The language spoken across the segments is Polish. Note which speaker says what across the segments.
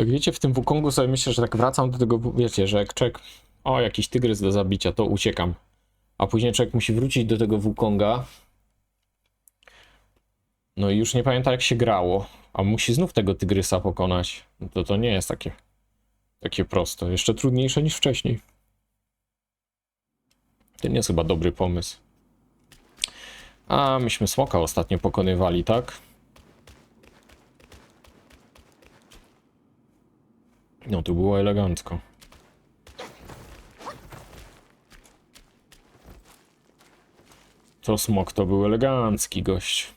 Speaker 1: Jak wiecie, w tym Wukongu sobie myślę, że tak wracam do tego, wiecie, że jak czek, o, jakiś tygrys do zabicia, to uciekam. A później człowiek musi wrócić do tego Wukonga. No i już nie pamięta jak się grało, a musi znów tego tygrysa pokonać. No to to nie jest takie, takie proste. Jeszcze trudniejsze niż wcześniej. To nie jest chyba dobry pomysł. A myśmy smoka ostatnio pokonywali, tak? No tu było elegancko. To smok to był elegancki gość.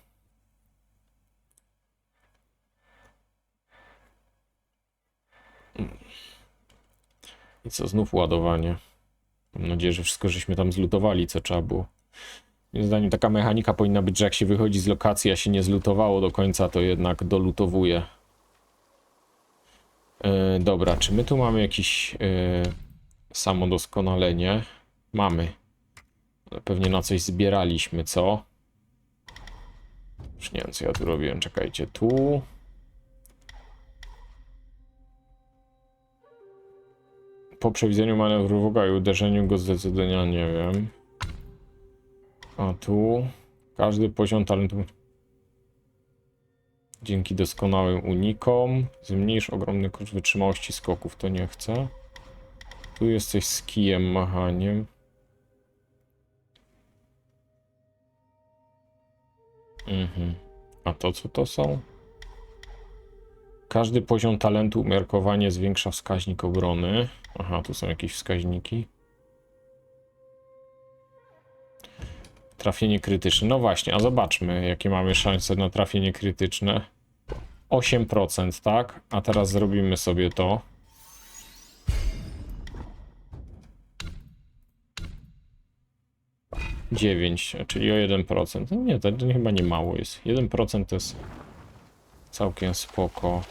Speaker 1: I co, znów ładowanie. Mam nadzieję, że wszystko żeśmy tam zlutowali, co trzeba było. Moim zdaniem taka mechanika powinna być, że jak się wychodzi z lokacji, a się nie zlutowało do końca, to jednak dolutowuje. E, dobra, czy my tu mamy jakieś e, samodoskonalenie? Mamy. Pewnie na coś zbieraliśmy, co? Już nie wiem, co ja tu robiłem. Czekajcie, tu. Po przewidzeniu manewru wroga i uderzeniu go zdecydowanie nie wiem. A tu każdy poziom talentu dzięki doskonałym unikom zmniejsz ogromny koszt wytrzymałości skoków, to nie chcę. Tu jest coś z kijem, machaniem. Mhm. A to co to są? Każdy poziom talentu umiarkowanie zwiększa wskaźnik obrony. Aha, tu są jakieś wskaźniki. Trafienie krytyczne. No właśnie, a zobaczmy, jakie mamy szanse na trafienie krytyczne. 8%, tak? A teraz zrobimy sobie to. Dziewięć, czyli o 1%. No nie, to chyba nie mało jest. 1% to jest całkiem spoko.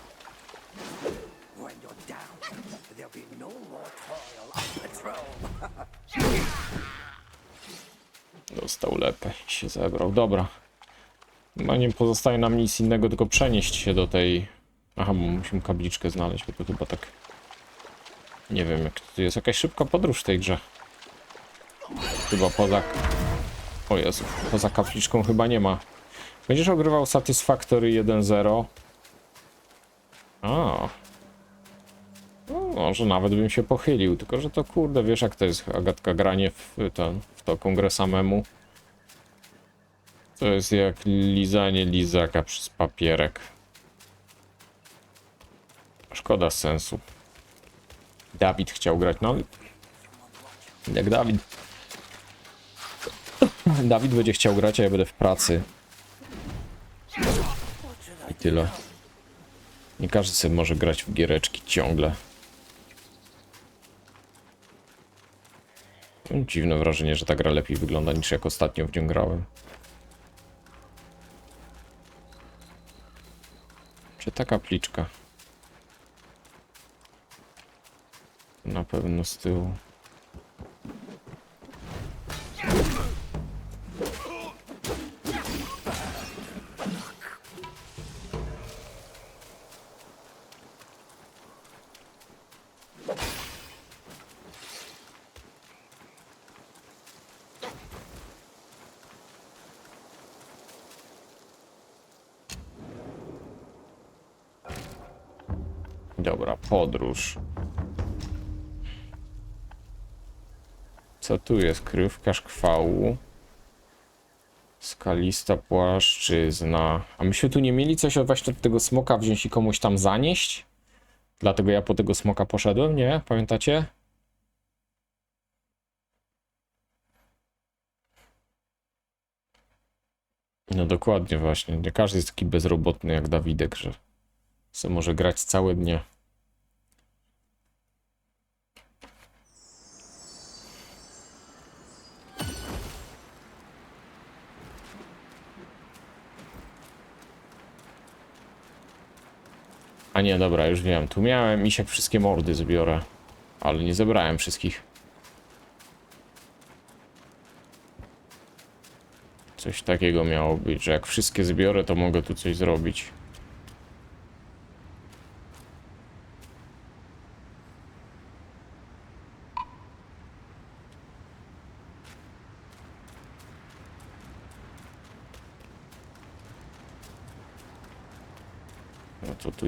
Speaker 1: Dostał lepę i się zebrał. Dobra. No nie pozostaje nam nic innego, tylko przenieść się do tej... Aha, bo musimy kapliczkę znaleźć, bo to chyba tak... Nie wiem, jak to jest jakaś szybka podróż w tej grze. Chyba poza... O Jezu, poza kapliczką chyba nie ma. Będziesz ogrywał Satisfactory 1.0? A. No, może nawet bym się pochylił, tylko że to kurde, wiesz jak to jest Agatka granie w, ten, w to kongresamemu. To jest jak lizanie lizaka przez papierek. Szkoda sensu. Dawid chciał grać, no jak Dawid. Dawid będzie chciał grać, a ja będę w pracy. I tyle. Nie każdy sobie może grać w giereczki ciągle. Mam Dziwne wrażenie, że ta gra lepiej wygląda niż jak ostatnio w nią grałem. Czy ta kapliczka? Na pewno z tyłu. Dobra, podróż. Co tu jest? Krywka szkwału. Skalista płaszczyzna. A myśmy tu nie mieli coś właśnie od tego smoka wziąć i komuś tam zanieść? Dlatego ja po tego smoka poszedłem, nie? Pamiętacie? No dokładnie właśnie. Nie każdy jest taki bezrobotny jak Dawidek, że może grać całe dnie. A nie, dobra, już wiem. Tu miałem i się wszystkie mordy zbiorę. Ale nie zebrałem wszystkich. Coś takiego miało być, że jak wszystkie zbiorę, to mogę tu coś zrobić.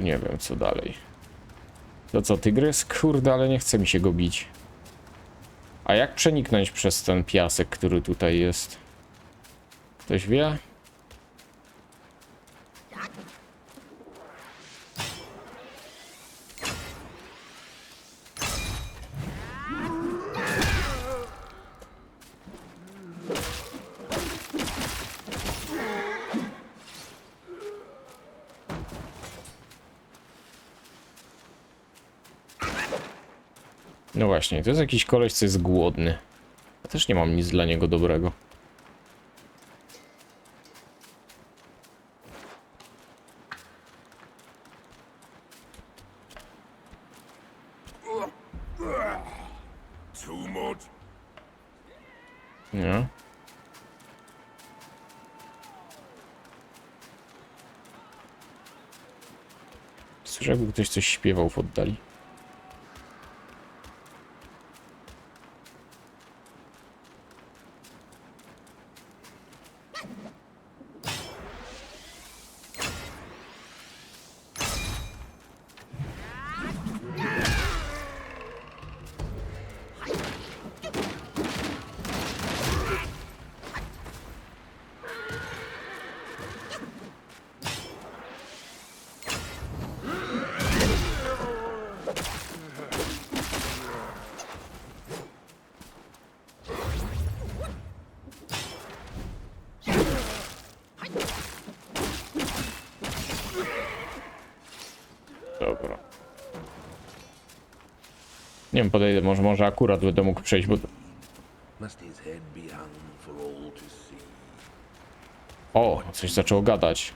Speaker 1: Nie wiem co dalej. To co, tygrys? Kurde, ale nie chce mi się go bić. A jak przeniknąć przez ten piasek, który tutaj jest? Ktoś wie? Właśnie, to jest jakiś koleś, co jest głodny. Ja też nie mam nic dla niego dobrego. Nie? Słyszę, jakby ktoś coś śpiewał w oddali. Nie wiem, podejdę, może, może akurat będę mógł przejść, bo... O, coś zaczęło gadać.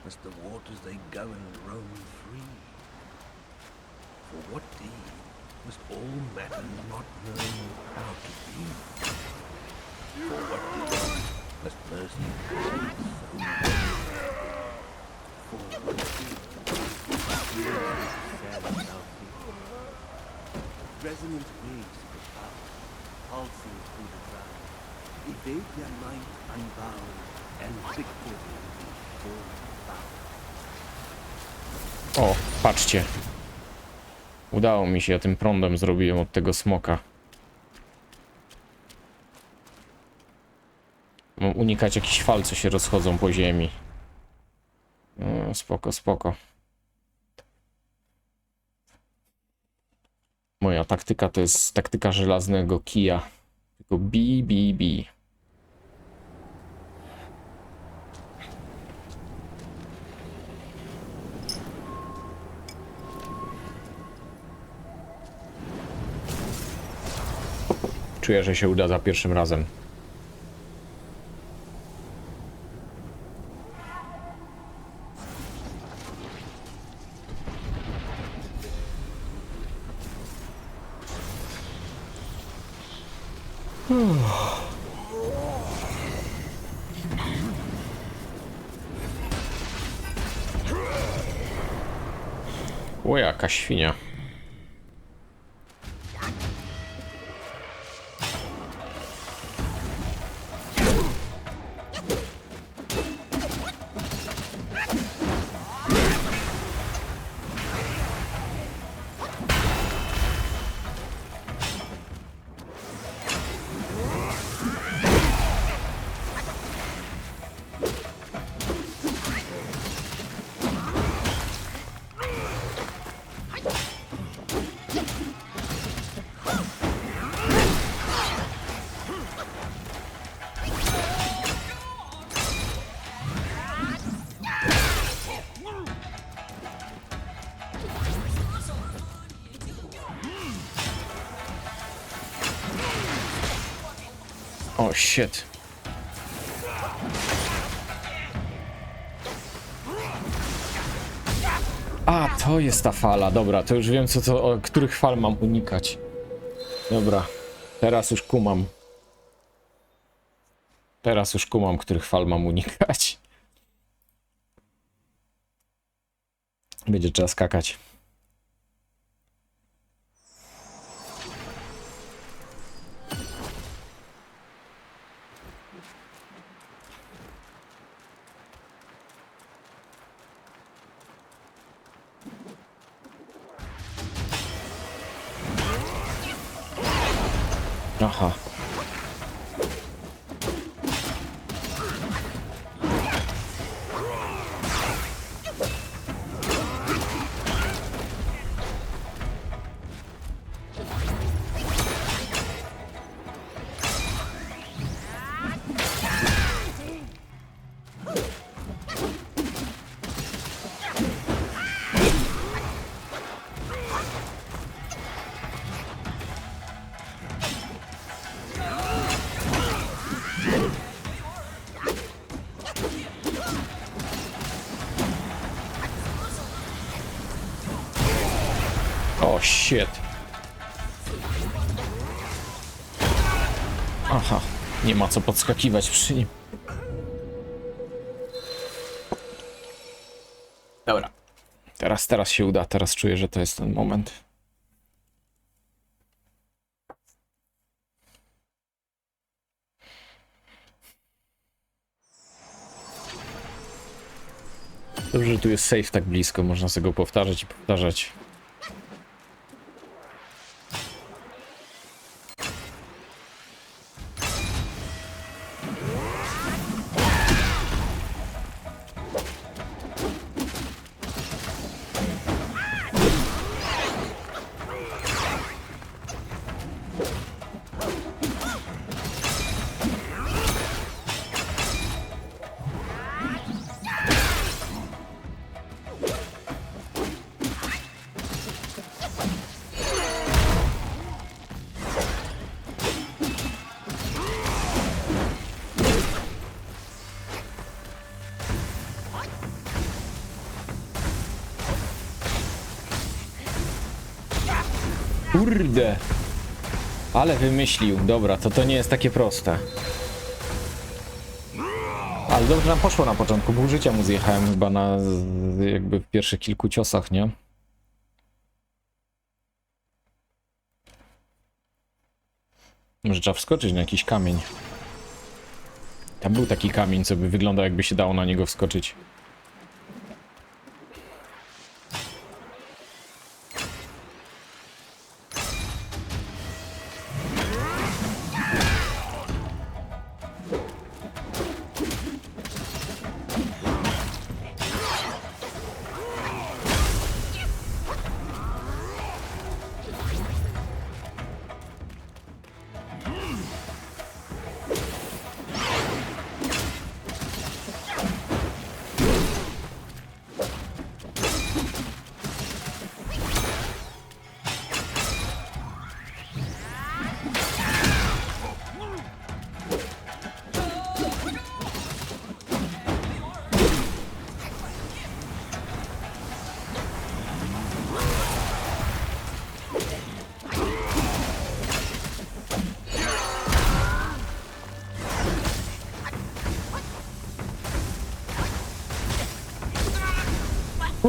Speaker 1: O, patrzcie. Udało mi się, ja tym prądem zrobiłem od tego smoka. Mam unikać jakichś fal, co się rozchodzą po ziemi. No, spoko, spoko. Moja taktyka to jest taktyka żelaznego kija. Tylko bi, bi, bi. Czuję, że się uda za pierwszym razem. O, jaka świnia. O, shit. A, to jest ta fala, dobra, to już wiem, co to, których fal mam unikać. Dobra, teraz już kumam. Teraz już kumam, których fal mam unikać. Będzie trzeba skakać. Aha. Shit. Aha, nie ma co podskakiwać przy nim. Dobra. Teraz, teraz się uda, teraz czuję, że to jest ten moment. Dobrze, że tu jest safe tak blisko, można sobie go powtarzać i powtarzać. Kurde. Ale wymyślił. Dobra, to to nie jest takie proste. Ale dobrze nam poszło na początku. Pół życia mu zjechałem chyba na jakby w pierwszych kilku ciosach, nie? Może trzeba wskoczyć na jakiś kamień. Tam był taki kamień, co by wyglądał jakby się dało na niego wskoczyć.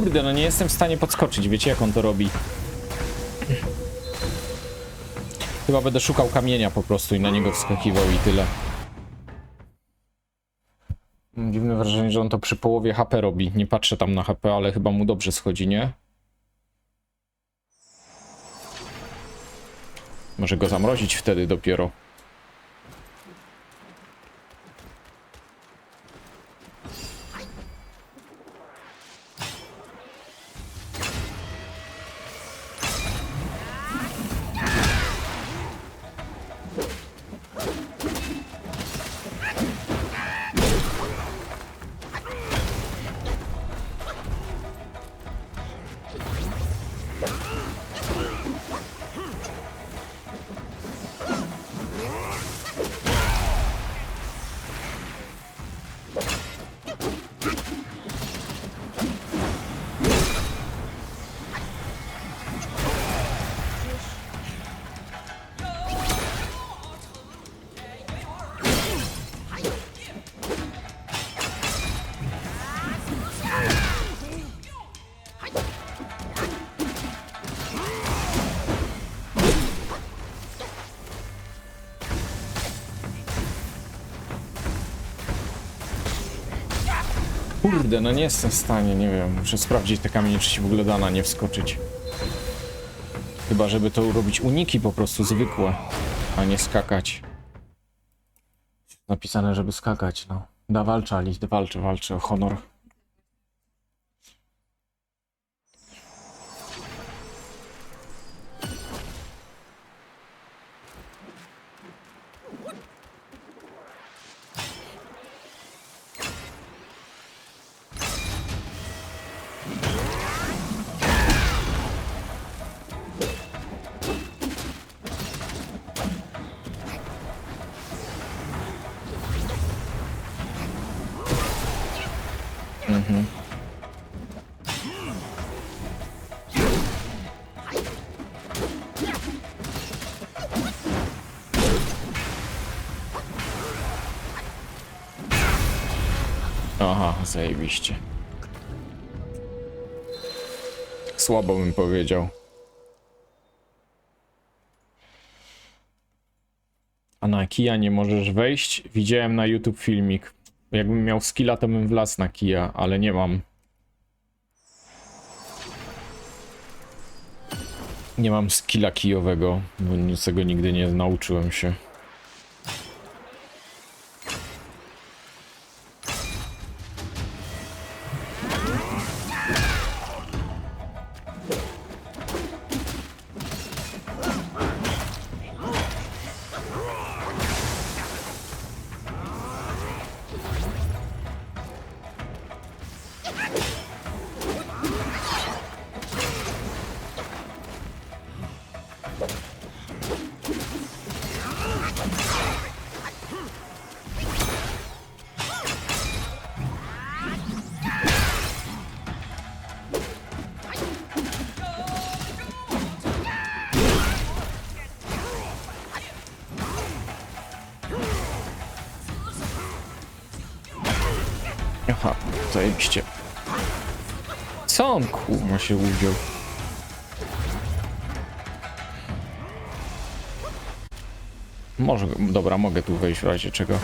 Speaker 1: Kurde, no nie jestem w stanie podskoczyć, wiecie jak on to robi. Chyba będę szukał kamienia po prostu i na niego wskakiwał i tyle. Dziwne wrażenie, że on to przy połowie HP robi. Nie patrzę tam na HP, ale chyba mu dobrze schodzi, nie? Może go zamrozić wtedy dopiero. Kurde, no nie jestem w stanie, nie wiem. Muszę sprawdzić te kamienie, czy się w ogóle da na nie wskoczyć. Chyba, żeby to robić uniki po prostu zwykłe, a nie skakać. Napisane, żeby skakać, no. Da walcza, Lich, walczy, walczy o honor. Aha, zajebiście. Słabo bym powiedział. A na kija nie możesz wejść? Widziałem na YouTube filmik. Jakbym miał skilla, to bym wlazł na kija, ale nie mam. Nie mam skilla kijowego, bo nic tego nigdy nie nauczyłem się. Zajebiście. Co on kurwa się uwziął? Może, dobra, mogę tu wejść w razie czego.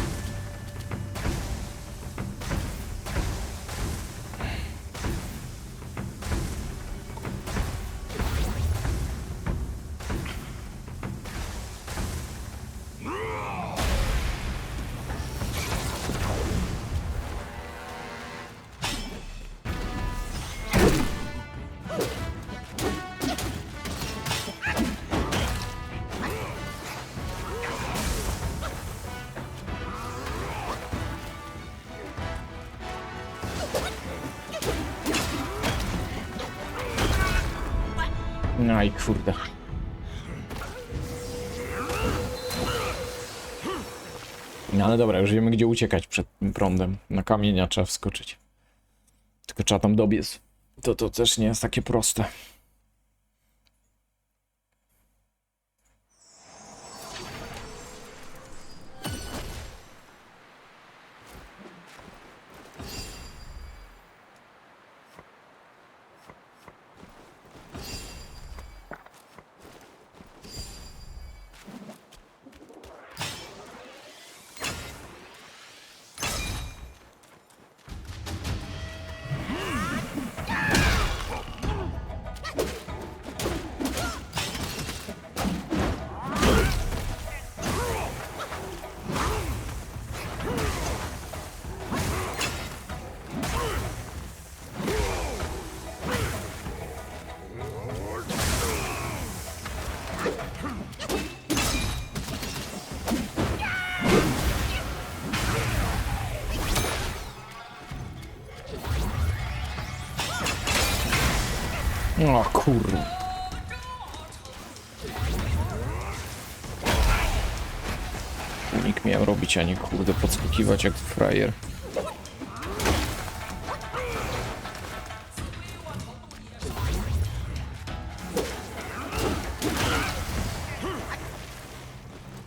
Speaker 1: Aj, kurde. No ale dobra, już wiemy gdzie uciekać przed tym prądem. Na kamienia trzeba wskoczyć. Tylko trzeba tam dobiec. To to też nie jest takie proste. O kurwa. Unik miałem robić, a nie kurde podskakiwać jak frajer.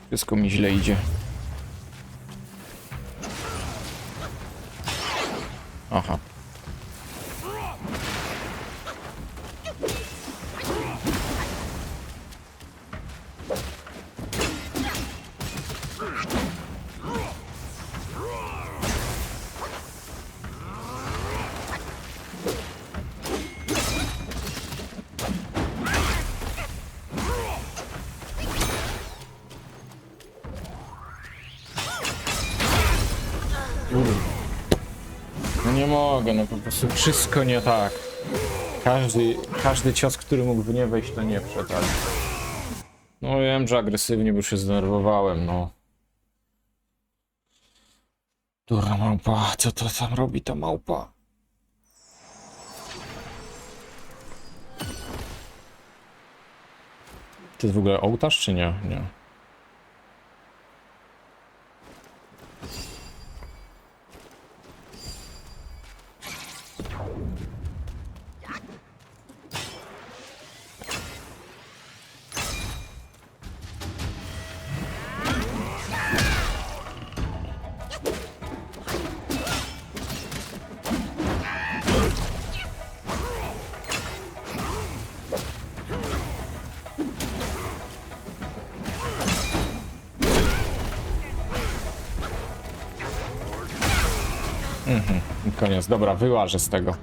Speaker 1: Wszystko mi źle idzie. No po prostu wszystko nie tak. Każdy, każdy cios, który mógłby nie wejść, to nie wszedł, ale... No wiem, że agresywnie, bo się zdenerwowałem, no. Durna małpa, co to tam robi ta małpa? To jest w ogóle ołtarz, czy nie? Nie. Dobra, wyłażę z tego.